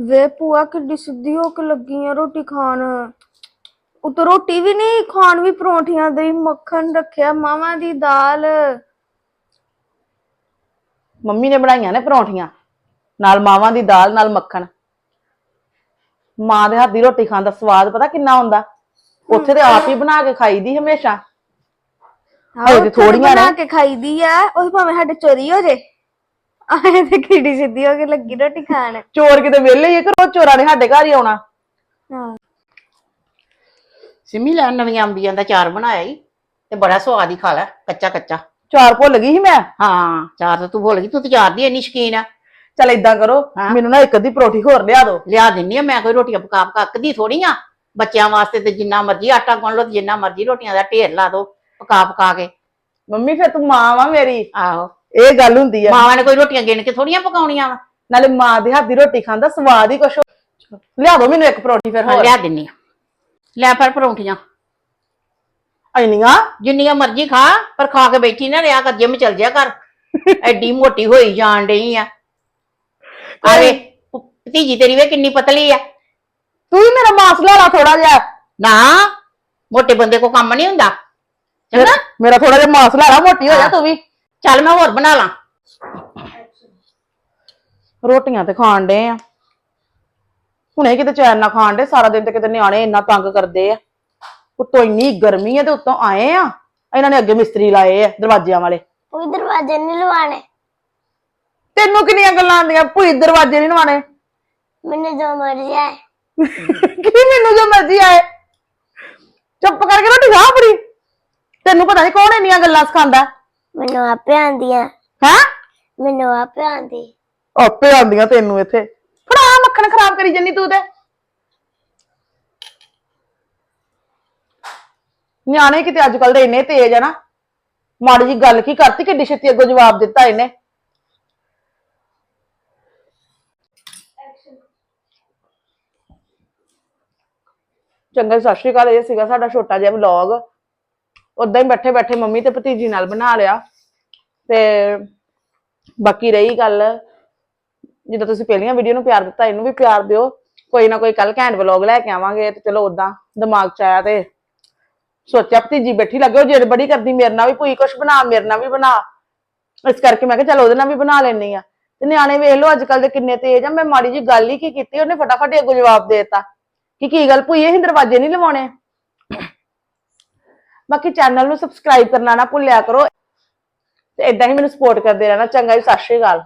ਵੇ ਭੂਆ ਕਿੱਡੀ ਸਿੱਧੀ ਹੋ ਕੇ ਲੱਗੀ ਆ ਰੋਟੀ ਖਾਣ। ਉਤੋਂ ਰੋਟੀ ਵੀ ਨਹੀਂ ਖਾਣ ਵੀ ਪਰੌਂਠੀਆਂ ਦੇ ਮੱਖਣ ਰੱਖਿਆ ਮਾਵਾਂ ਦੀ ਦਾਲ। ਮੰਮੀ ਨੇ ਬਣਾਈਆਂ ਨੇ ਪਰੌਂਠੀਆਂ ਨਾਲ ਮਾਵਾਂ ਦੀ ਦਾਲ ਨਾਲ ਮੱਖਣ। ਮਾਂ ਦੇ ਹੱਥ ਦੀ ਰੋਟੀ ਖਾਣ ਦਾ ਸਵਾਦ ਪਤਾ ਕਿੰਨਾ ਹੁੰਦਾ? ਉੱਥੇ ਤੇ ਆਪ ਹੀ ਬਣਾ ਕੇ ਖਾਈਦੀ ਹਮੇਸ਼ਾ। ਹਜੇ ਤੇ ਥੋੜ੍ਹੀਆਂ ਬਣਾ ਨੇ। ਕੇ ਖਾਈਦੀ ਆ ਉਹ ਭਾਵੇਂ ਸਾਡੇ ਚੋਰੀ ਹੋ ਜੇ। ਆਏ ਤੇ ਕਿੱਡੀ ਸਿੱਧੀ ਹੋ ਕੇ ਲੱਗੀ ਰੋਟੀ ਖਾਣ। ਚੋਰ ਕਿਤੇ ਵਿਹਲੇ ਹੀ ਆ ਕਿ ਰੋਜ਼ ਚੋਰਾਂ ਨੇ ਸਾਡੇ ਘਰ ਹੀ ਆਉਣਾ। ਹਾਂ। ਸਿਮੀ ਲੈ ਨਵੀਆਂ ਅੰਬੀਆਂ ਦਾ ਚਾਰ ਬਣਾਇਆ ਈ। ਤੇ ਬੜਾ ਸਵਾਦ ਹੀ ਖਾ ਲੈ ਕੱਚਾ ਕੱਚਾ। ਚਾਰ ਭੁੱਲ ਗਈ ਸੀ ਮੈਂ? ਹਾਂ ਚਾਰ ਤਾਂ ਤੂੰ ਭੁੱਲ ਗਈ ਤੂੰ ਤਾਂ ਚਾਰ ਦੀ ਇੰਨੀ ਸ਼ਕੀਨ ਆ। ਚੱਲ ਇਦਾਂ ਕਰੋ ਹਾਂ। ਮੈਨੂੰ ਨਾ ਇੱਕ ਅੱਧੀ ਪਰੌਠੀ ਹੋਰ ਲਿਆ ਦਿਓ। ਲਿਆ ਦਿੰਨੀ ਆ ਮੈਂ ਕੋਈ ਰੋਟੀਆਂ ਪਕਾ ਪਕਾ ਅੱਕਦੀ ਥੋੜੀ ਆ। ਬੱਚਿਆਂ ਵਾਸਤੇ ਤੇ ਜਿੰਨਾ ਮਰਜ਼ੀ ਆਟਾ ਗੁੰਨ ਲਓ ਤੇ ਜਿੰਨਾ ਮਰਜ਼ੀ ਰੋਟੀਆਂ ਦਾ ਢੇਰ ਲਾ ਦੋ ਪਕਾ ਪਕਾ ਕੇ। ਮੰਮੀ ਫਿਰ ਤੂੰ ਮਾਂ ਵਾ ਮੇਰੀ। ਆਹੋ। ਇਹ ਗੱਲ ਹੁੰਦੀ ਆ। ਮਾਵਾਂ ਨੇ ਕੋਈ ਰੋਟੀਆਂ ਗਿਣ ਕੇ ਥੋੜੀਆਂ ਪਕਾਉਣੀਆਂ ਵਾ। ਨਾਲੇ ਮਾਂ ਦੇ ਹੱਥ ਦੀ ਰੋਟੀ ਖਾਣ ਦਾ ਸਵਾਦ ਹੀ ਕੁਛ ਹੋਰ। ਲਿਆ ਦਿਓ ਮੈਨੂੰ ਇੱਕ ਪਰੌਠੀ ਫਿਰ ਹੋਰ। ਲਿਆ ਦਿੰਨੀ ਆ। ਲੈ ਪਰ ਪਰੌਂਠੀਆਂ। ਇੰਨੀਆਂ? ਜਿੰਨੀਆਂ ਮਰਜ਼ੀ ਖਾ ਪਰ ਖਾ ਕੇ ਬੈਠੀ ਨਾ ਰਿਆ ਕਰ ਜਿਮ ਚਲ ਜਾ ਕਰ। ਐਡੀ ਮੋਟੀ ਹੋਈ ਜਾਣ ਡਈ ਆ। ਆਵੇ ਭਤੀਜੀ ਤੇਰੀ ਵੇ ਕਿੰਨੀ ਪਤਲੀ ਆ। ਤੂੰ ਵੀ ਮੇਰਾ ਮਾਸ ਲਾ ਲਾ ਥੋੜਾ ਜਿਹਾ। ਨਾ ਮੋਟੇ ਬੰਦੇ ਕੋ ਕੰਮ ਨਹੀਂ ਹੁੰਦਾ। ਚੰਗਾ। ਮੇਰਾ ਥੋੜਾ ਜਿਹਾ ਮਾਸ ਲਾ ਲਾ ਮੋਟੀ ਹੋ ਜਾ ਤੂੰ ਵੀ। ਚੱਲ ਮੈਂ ਹੋਰ ਬਣਾ ਲਾਂ। ਰੋਟੀਆਂ ਤੇ ਖਾਣ ਡੇ ਆ। ਹੁਣੇ ਕਿਤੇ ਚੈਨ ਨਾ ਖਾਣ ਡੇ ਸਾਰਾ ਦਿਨ ਤੇ ਕਿਤੇ ਨਿਆਣੇ ਇੰਨਾ ਤੰਗ ਕਰਦੇ ਆ। ਉੱਤੋਂ ਇੰਨੀ ਗਰਮੀ ਆ ਤੇ ਉੱਤੋਂ ਆਏ ਆ। ਇਹਨਾਂ ਨੇ ਅੱਗੇ ਮਿਸਤਰੀ ਲਾਏ ਆ ਦਰਵਾਜ਼ਿਆਂ ਵਾਲੇ। ਉਹ ਦਰਵਾਜ਼ੇ ਨਹੀਂ ਲਵਾਣੇ ਤੈਨੂੰ ਕਿੰਨੀਆਂ ਗੱਲਾਂ ਆਉਂਦੀਆਂ? ਭੂਈ ਦਰਵਾਜ਼ੇ ਨਹੀਂ ਨਵਾਣੇ ਮੈਨੂੰ ਜੋ ਮਰਜ਼ੀ ਆਏ। ਕੀ ਮੈਨੂੰ ਜੋ ਮਰਜ਼ੀ ਆਏ? ਚੁੱਪ ਕਰਕੇ ਰੋਟੀ ਖਾ ਆਪਣੀ। ਤੈਨੂੰ ਪਤਾ ਨਹੀਂ ਕੌਣ ਇੰਨੀਆਂ ਗੱਲਾਂ ਸਿਖਾਉਂਦਾ। ਮੈਨੂੰ ਆਪੇ ਆਂਦੀਆਂ ਹੈ? ਮੈਨੂੰ ਆਪੇ ਆਂਦੀ ਆਪੇ ਆਉਂਦੀਆਂ ਤੈਨੂੰ ਇੱਥੇ। ਫੜਾ ਮੱਖਣ ਖਰਾਬ ਕਰੀ ਜੰਨੀ ਤੂੰ ਤੇ। ਨਿਆਣੇ ਕਿਤੇ ਅੱਜ ਕੱਲ ਦੇ ਇੰਨੇ ਤੇਜ਼ ਆ ਨਾ। ਮਾੜੀ ਜੀ ਗੱਲ ਕੀ ਕਰਤੀ ਕਿੱਡੀ ਛੇਤੀ ਅੱਗੋਂ ਜਵਾਬ ਦਿੱਤਾ ਇਹਨੇ। ਚੰਗਾ ਜੀ, ਸਤਿ ਸ਼੍ਰੀ ਅਕਾਲ। ਇਹ ਸੀਗਾ ਸਾਡਾ ਛੋਟਾ ਜਿਹਾ ਵਲੌਗ ਉਦਾਂ ਹੀ ਬੈਠੇ ਬੈਠੇ ਮੰਮੀ ਤੇ ਭਤੀਜੀ ਨਾਲ ਬਣਾ ਲਿਆ। ਤੇ ਬਾਕੀ ਰਹੀ ਗੱਲ, ਜਿੱਦਾਂ ਤੁਸੀਂ ਪਹਿਲੀਆਂ ਵੀਡੀਓ ਨੂੰ ਪਿਆਰ ਦਿੱਤਾ, ਇਹਨੂੰ ਵੀ ਪਿਆਰ ਦਿਓ। ਕੋਈ ਨਾ ਕੋਈ ਕੱਲ ਘੈਂਟ ਵਲੌਗ ਲੈ ਕੇ ਆਵਾਂਗੇ ਤੇ ਚਲੋ ਉਦਾਂ ਦਿਮਾਗ ਚ ਆਇਆ ਤੇ ਸੋਚਿਆ, ਭਤੀਜੀ ਬੈਠੀ ਲੱਗੇ ਉਹ ਜਿਹੜੇ ਬੜੀ ਕਰਦੀ, ਮੇਰੇ ਨਾਲ ਵੀ ਕੋਈ ਕੁਛ ਬਣਾ, ਮੇਰੇ ਨਾਲ ਵੀ ਬਣਾ। ਇਸ ਕਰਕੇ ਮੈਂ ਕਿਹਾ ਚਲ ਉਹਦੇ ਨਾਲ ਵੀ ਬਣਾ ਲੈਣੀ ਆ ਤੇ ਨਿਆਣੇ ਵੇਖ ਲਓ ਅੱਜ ਕੱਲ ਦੇ ਕਿੰਨੇ ਤੇਜ਼ ਆ। ਮੈਂ ਮਾੜੀ ਜੀ ਗੱਲ ਹੀ ਕੀ ਕੀਤੀ, ਉਹਨੇ ਫਟਾਫਟ ਅੱਗੋਂ ਜਵਾਬ ਦੇ ਦਿੱਤਾ ਕਿ ਕੀ ਗੱਲ, ਭੂਈ ਇਹ ਦਰਵਾਜ਼ੇ ਨਹੀਂ ਲਵਾਉਣੇ? ਬਾਕੀ ਚੈਨਲ ਨੂੰ ਸਬਸਕ੍ਰਾਈਬ ਕਰਨਾ ਨਾ ਭੁੱਲਿਆ ਕਰੋ। ਤੇ ਇਦਾਂ ਹੀ ਮੈਨੂੰ ਸਪੋਰਟ ਕਰਦੇ ਰਹਿਣਾ। ਚੰਗਾ ਜੀ, ਸਤਿ ਸ਼੍ਰੀ ਅਕਾਲ।